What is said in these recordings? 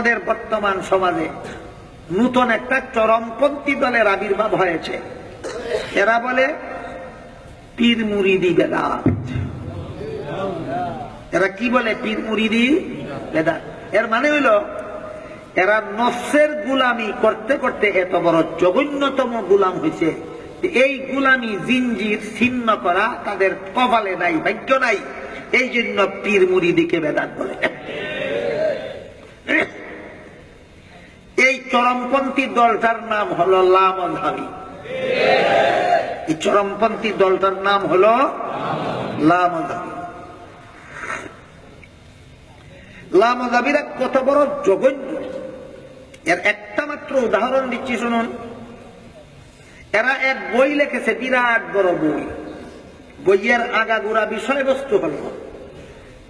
আমাদের বর্তমান সমাজে নূতন একটা চরমপন্থী দলের আবির্ভাব হয়েছে। এরা বলে, পীর মুরিদি বেদাত। এরা কি বলে? পীর মুরিদি বেদাত। এর মানে হইল, এরা নফসের গুলামি করতে করতে এত বড় জঘন্যতম গুলাম হয়েছে এই গুলামি জিনজির ছিন্ন করা তাদের কপালে নাই, ভাগ্য নাই। এই জন্য পীর মুরিদিকে বেদাত বলে এই চরমপন্থী দলটার নাম হলো লামধাবী এই চরমপন্থী দলটার নাম হলো লামধাবী লামধাবীরা কত বড় জঘন্য। এর একটা মাত্র উদাহরণ দিচ্ছি শুনুন। এরা এক বই লিখেছে, বিরাট বড় বই। বইয়ের আগাগোড়া বিষয়বস্তু হল,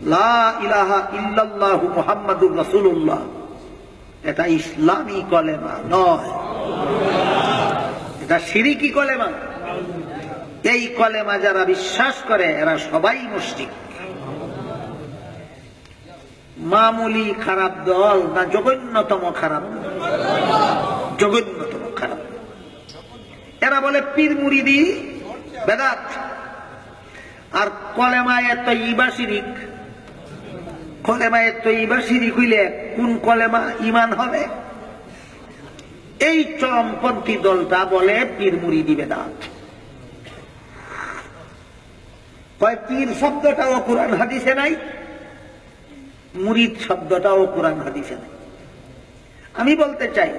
লা ইলাহা ইল্লাল্লাহু মুহাম্মাদুর রাসূলুল্লাহ। এটা ইসলামী কলেমা নয়। এটা সিরিকি কলেমা। এই কলেমা যারা বিশ্বাস করে, এরা সবাই মুশরিক। মামুলি খারাপ দল না জঘন্যতম খারাপ? জঘন্যতম খারাপ। এরা বলে, পীর মুরিদি বেদাত। আর কলেমায় তৈবা শিরিক। কলেমায় তৈবা শিরিক হইলে কোন কলেমা ইমান হবে? এই চরমপন্থী দলটা বলে পীর মুরিদি বেদাত কয়, পীর শব্দটাও কোরআন হাদিসে নাই মুরিদ শব্দটাও কোরআন হাদিসে নাই। আমি বলতে চাই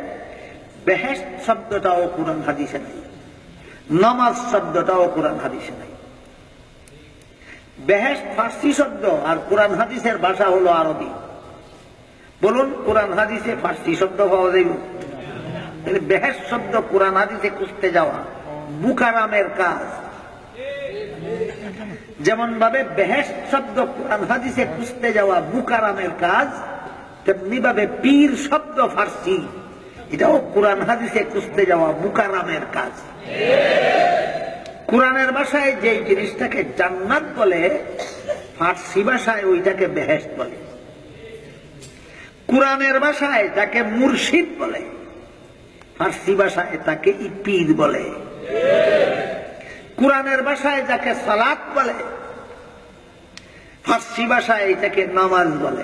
বেহেস্ট শব্দটাও কোরআন হাদিসে নাই, নমাজ শব্দটাও কোরআন হাদিসে নাই। বেহেস্ট ফার্সি শব্দ আর কোরআন হাদিসের ভাষা হলো আরবি। বলুন, কোরআন হাদিসে ফার্সি শব্দ পাওয়া যাইব? বেহেস্ট শব্দ কোরআন হাদিসে খুঁজতে যাওয়া বুকারামের কাজ। যেমন ভাবে বেহেস্ট শব্দ কোরআন হাদিসে খুঁজতে যাওয়া বুকারামের কাজ তেমনি ভাবে পীর শব্দ ফার্সি, এটাও কোরআন হাদিসে খুঁজতে যাওয়া বুকারামের কাজ। কোরআনের ভাষায় যে জিনিসটাকে জান্নাত বলে, ফার্সি ভাষায় ওইটাকে বেহেস্ট বলে। কোরআনের ভাষায় যাকে মুর্শিদ বলে। ফার্সি ভাষায় তাকে পীর বলে। কোরআনের ভাষায় যাকে সালাত বলে। ফার্সি ভাষায় এটাকে নামাজ বলে।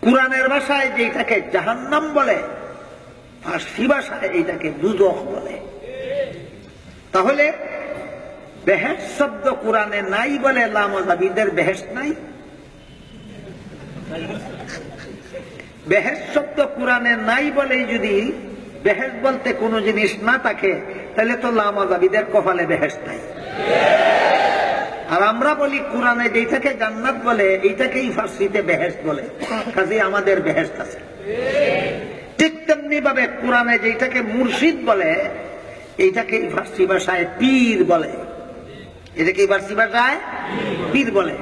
কোরআনের ভাষায় যেটাকে জাহান্নাম বলে, ফার্সি ভাষায় এটাকে দুদক বলে। তাহলে বেহেস শব্দ কোরআনে নাই বলে লামজাবিদের বেহেস নাই? বেহেস শব্দ কোরআনে নাই বলেই যদি বেহেস বলতে কোনো জিনিস না থাকে, তাহলে তো লামাজাবিদের কপালে বেহেস নাই। আর আমরা বলি কোরআনে যেটাকে জান্নাত বলে, এইটাকেই ফার্সিতে বেহেস বলে। কাজে আমাদের বেহেস আছে। ঠিক তেমনি ভাবে কোরআনে যেটাকে মুর্শিদ বলে এইটাকে ফার্সি ভাষায় পীর বলে। এটাকে ফার্সি ভাষায়? পীর বলে।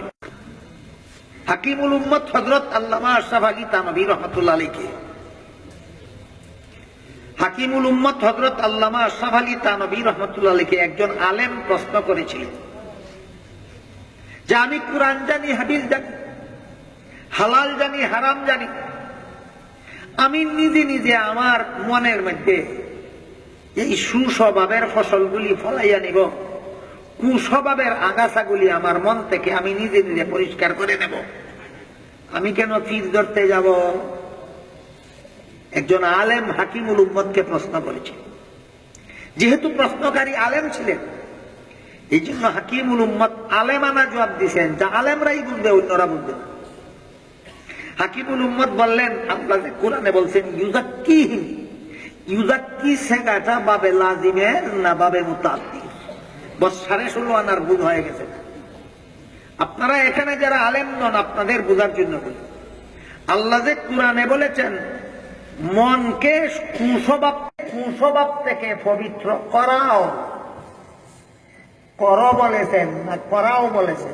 হাকিমুল উম্মত হজরত আল্লামা আশরাফ আলী তানবী রহমতুল্লাহ আলীকে হাকিমুল উম্মত হজরত আল্লামা আশরাফ আলী তানবী রহমতুল্লাহ আলীকে একজন আলেম প্রশ্ন করেছিলেন। যে আমি কোরআন জানি, হাদিস জানি, হালাল জানি, হারাম জানি, আমি নিজে নিজে আমার মনের মধ্যে এই সুস্বভাবের ফসলগুলি ফলাইয়া নিব। কুস্বভাবের আগাছাগুলি আমার মন থেকে আমি নিজে নিজে পরিষ্কার করে নেব। আমি কেন তীর ধরতে যাব? একজন আলেম হাকিমুল উম্মদকে প্রশ্ন করেছে। যেহেতু প্রশ্নকারী আলেম ছিলেন, এই জন্য হাকিমুল উম্মদ আলেমানা জবাব দিছেন, যা আলেমরাই বুঝবে, অন্যরা বুঝবে। হাকিমুল উম্মদ বললেন যে কোরআনে বলছেন ইউজাক্কি ইউজাক্কি শেখাটা বাবে লাজিমের না বাবে মুতাদ্দি। বস, সাড়ে ষোলো আনার ভুল হয়ে গেছে। আপনারা এখানে যারা আলেম নন, আপনাদের বোঝার জন্য বলি। আল্লাহ যে কোরআনে বলেছেন, মনকে কুস্বভাব কুস্বভাব থেকে পবিত্র করাও। কর বলেছেন না করাও বলেছেন?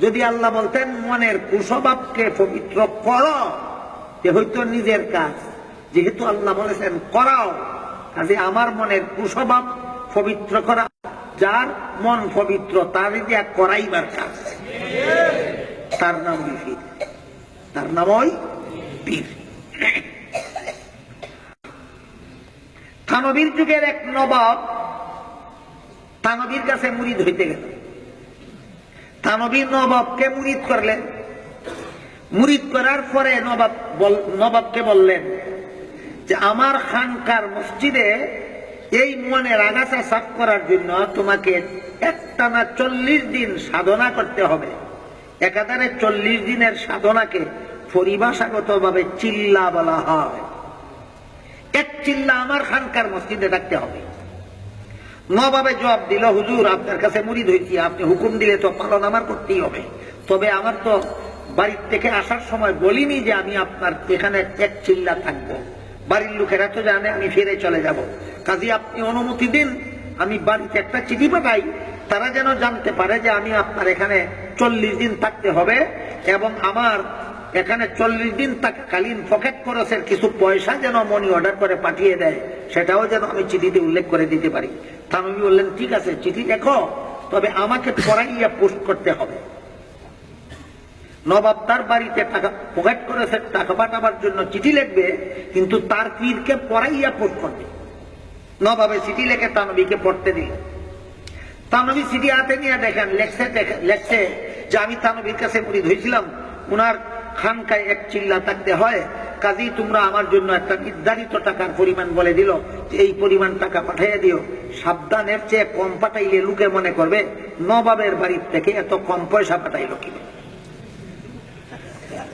যদি আল্লাহ বলতেন, মনের কুস্বভাবকে পবিত্র কর যে হয়তো নিজের কাজ। যেহেতু আল্লাহ বলেছেন, করাও। কাজে আমার মনের কুস্বভাব পবিত্র করা, যার মন পবিত্র, তার দিয়া করাইবার কাজ। তার নাম বিফির তার নাম ওই পীর। থানবীর যুগের এক নবাব থানবীর কাছে মুরিদ হইতে গেল। থানবীর নবাবকে মুরিদ করলেন। মুরিদ করার পরে নবাব নবাবকে বললেন যে আমার খানকার মসজিদে এই মনের আগাছা সাফ করার জন্য তোমাকে একটানা চল্লিশ দিন সাধনা করতে হবে। একাধারে চল্লিশ দিনের সাধনাকে পরিভাষাগত ভাবে চিল্লা বলা হয়। এক চিল্লা আমার খানকার মসজিদে ডাকতে হবে। নবাবে জবাব দিল, হুজুর, আপনার কাছে মুড়ি হয়েছি আপনি হুকুম দিলে তো পালন আমার করতেই হবে। তবে আমার তো বাড়ির থেকে আসার সময় বলিনি যে আমি আপনার এখানে এক চিল্লা থাকব। বাড়ির লোকেরা তো জানে, আমি ফিরে চলে যাব। কাজে, আপনি অনুমতি দিন, আমি বাড়িতে একটা চিঠি পাঠাই। তারা যেন জানতে পারে যে আমি আপনার এখানে চল্লিশ দিন থাকতে হবে এবং আমার এখানে চল্লিশ দিন থাকাকালীন পকেট খরচের কিছু পয়সা যেন মনি অর্ডার করে পাঠিয়ে দেয়, সেটাও যেন আমি চিঠিতে উল্লেখ করে দিতে পারি। থানবী বললেন, ঠিক আছে, চিঠি দেখো তবে আমাকে পড়াইয়া পোস্ট করতে হবে। নবাব তার বাড়িতে টাকা পকেট করেছে, টাকা পাঠাবার জন্য চিঠি লিখবে, কিন্তু তার পীরকে পড়াইয়া পোস্ট করবে নবাবে চিঠি লেখে তানবীকে পড়তে দিল। তানবী চিঠি হাতে নিয়ে দেখেন, লেখছে লেখছে যে আমি তানবীর কাছে মুড়ি ধরেছিলাম উনার খানকায় এক চিল্লা থাকতে হয় কাজেই তোমরা আমার জন্য একটা নির্ধারিত টাকার পরিমাণ বলে দিল। এই পরিমাণ টাকা পাঠিয়ে দিও। সাবধানের চেয়ে কম পাঠাইলে লোকে মনে করবে, নবাবের বাড়ির থেকে এত কম পয়সা পাঠাইলো কি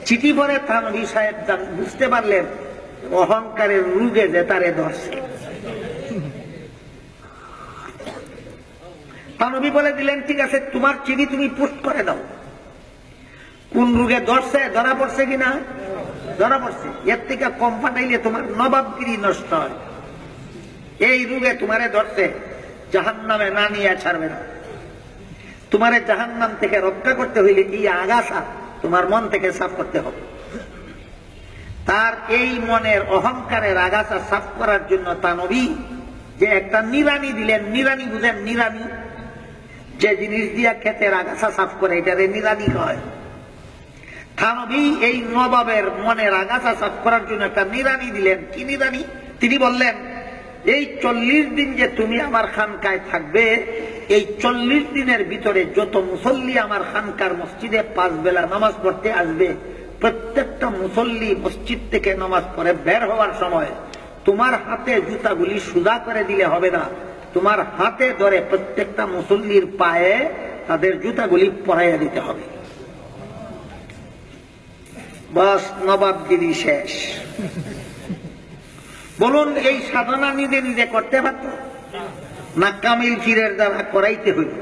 চিঠি পরে থানবী সাহেব বুঝতে পারলেন, অহংকারের রুগে যে তারে ধরছে থানবী বলে দিলেন, ঠিক আছে, তোমার চিঠি তুমি পোস্ট করে দাও। কোন রোগে ধরছে ধরা পড়ছে কিনা ধরা পড়ছে। এর থেকে কম পাঠাইলে তোমার নবাবগিরি নষ্ট হয়। এই রোগে তোমারে ধরছে জাহান নামে না নিয়ে ছাড়বে না। তোমারে জাহান নাম থেকে রক্ষা করতে হইলে এই আগাছা তোমার মন থেকে সাফ করতে হবে। তার এই মনের অহংকারের আগাছা সাফ করার জন্য তা নবী যে একটা নিরানি দিলেন, নিরানি বুঝেন, নিরানি। যে জিনিস দিয়া ক্ষেতের আগাছা সাফ করে, এটারে নিরানি হয় এই নবাবের মনের আগাছা সাফ করার জন্য একটা নিরানি দিলেন। কি নিরানি? তিনি বললেন এই চল্লিশ দিন যে তুমি আমার খানকায় থাকবে, এই চল্লিশ দিনের ভিতরে যত মুসল্লি আমার খানকার মসজিদে পাঁচ বেলা নামাজ পড়তে আসবে, প্রত্যেকটা মুসল্লি মসজিদ থেকে নামাজ পড়ে বের হওয়ার সময় তোমার হাতে জুতাগুলি সুদা করে দিলে হবে না। তোমার হাতে ধরে প্রত্যেকটা মুসল্লির পায়ে তাদের জুতাগুলি পরাইয়া দিতে হবে। বাস নবাবগিরি শেষ। বলুন, এই সাধনা নিজে নিজে করতে পারত? না কামিল ফিরের দ্বারা করাইতে হইল?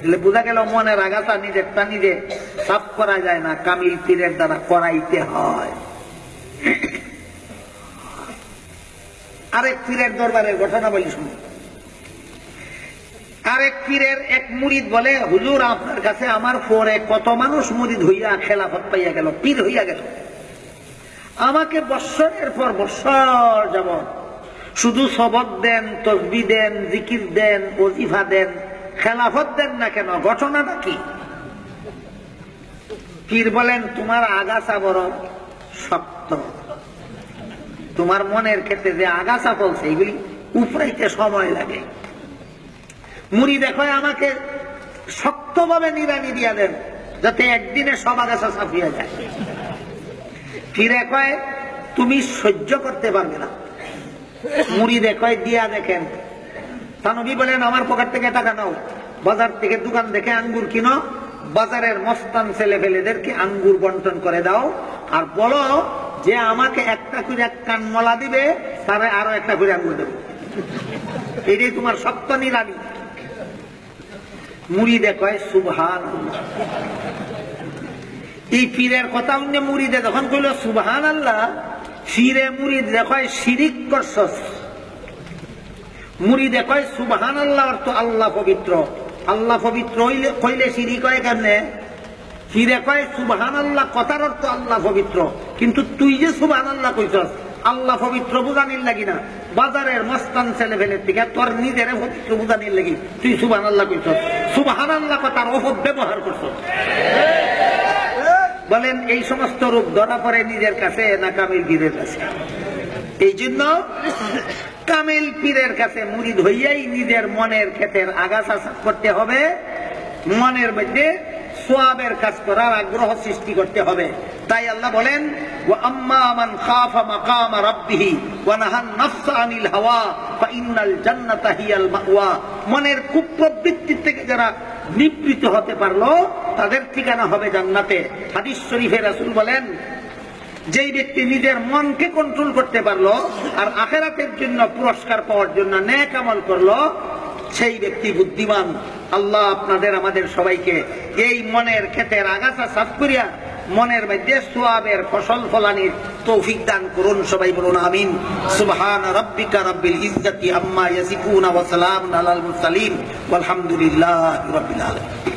তাহলে বোঝা গেল মনের আগাছা নিজেরটা নিজে সাফ করা যায় না, কামিল পীরের দ্বারা করাইতে হয়। আরেক পীরের দরবারের ঘটনা বলি শুনুন। আরেক পীরের এক মুরিদ বলে, হুজুর, আপনার কাছে আমার পরে কত মানুষ মুরিদ হইয়া খেলাফত পাইয়া গেল, পীর হইয়া গেল? আমাকে বৎসরের পর বৎসর যাব শুধু সবক দেন, তসবি দেন, জিকির দেন, ওজিফা দেন, খেলাফত দেন না কেন? ঘটনাটা কি? পীর বলেন, তোমার আগাছা বড় শক্ত। তোমার মনের ক্ষেত্রে যে আগাছা ফলছে এগুলি উপরাইতে সময় লাগে। মুড়ি দেখো, আমাকে শক্তভাবে নিরানি দিয়া দেন, যাতে একদিনে সব আগাছা সাফিয়া যায়। ফিরে কয়, তুমি সহ্য করতে পারবে না। মুড়ি দেখয় দিয়া দেখেন। তানবী বলেন, আমার পকেট থেকে টাকা নাও। বাজার থেকে দোকান দেখে আঙ্গুর কিনো। বাজারের মস্তান ছেলে ফেলেদেরকে আঙ্গুর বন্টন করে দাও। আর বলো, যে আমাকে একটা করে কানমলা দিবে, তারে আরও একটা করে আঙ্গুর দেবো। এটাই তোমার সত্য নিরানি মুড়ি দেখয় সুভান এই পীরের কথা অন্য মুড়িদে যখন কইল সুবহান আল্লাহ ফিরে মুড়িদ দেখায় শিরিক করছস। মুড়ি দেখায় সুবহান আল্লাহ অর্থ আল্লাহ পবিত্র। আল্লাহ পবিত্র হইলে, কইলে শিরিক হয় কেমনে? ফিরে কয় সুবহান আল্লাহ কথার অর্থ আল্লাহ পবিত্র। কিন্তু তুই যে সুবহান আল্লাহ কইছস, আল্লাহ পবিত্র বুঝানির লাগি না। বাজারের মস্তান ছেলে ফেলে থেকে তোর নিজের পবিত্র বুঝানির লাগি। তুই সুবহান আল্লাহ কইছস। সুবহান আল্লাহ কথার অপব্যবহার করছস। বলেন, এই সমস্ত রূপ ধরা পড়ে নিজের কাছে না কামিল পীরের কাছে? এই জন্য কামিল পীরের কাছে মুড়িদ হইয়াই নিজের মনের ক্ষেতের আগাছা করতে হবে। মনের মধ্যে সোয়াবের কাজ করার আগ্রহ সৃষ্টি করতে হবে। তাই আল্লাহ বলেন মান মনের কুপ্রবৃত্তি থেকে যারা নিবৃত হতে পারল তাদের ঠিকানা হবে জান্নাতে। হাদিস শরীফে রাসূল বলেন, যেই ব্যক্তি নিজের মনকে কন্ট্রোল করতে পারল আর আখেরাতের জন্য পুরস্কার পাওয়ার জন্য ন্যাক আমল করল, সেই ব্যক্তি বুদ্ধিমান। আল্লাহ আপনাদের, আমাদের সবাইকে এই মনের ক্ষেতের আগাছা সাফ করিয়া মনের মধ্যে সোয়াবের ফসল ফলানির তৌফিক দান করুন সবাই বলুন আমিন। সুবহান রাব্বিকা রাব্বিল ইজ্জাতি আম্মা ইয়াসিফুন ওয়া সালামুন আলাল মুরসালিন। ওয়ালহামদুলিল্লাহি রাব্বিল আলামিন।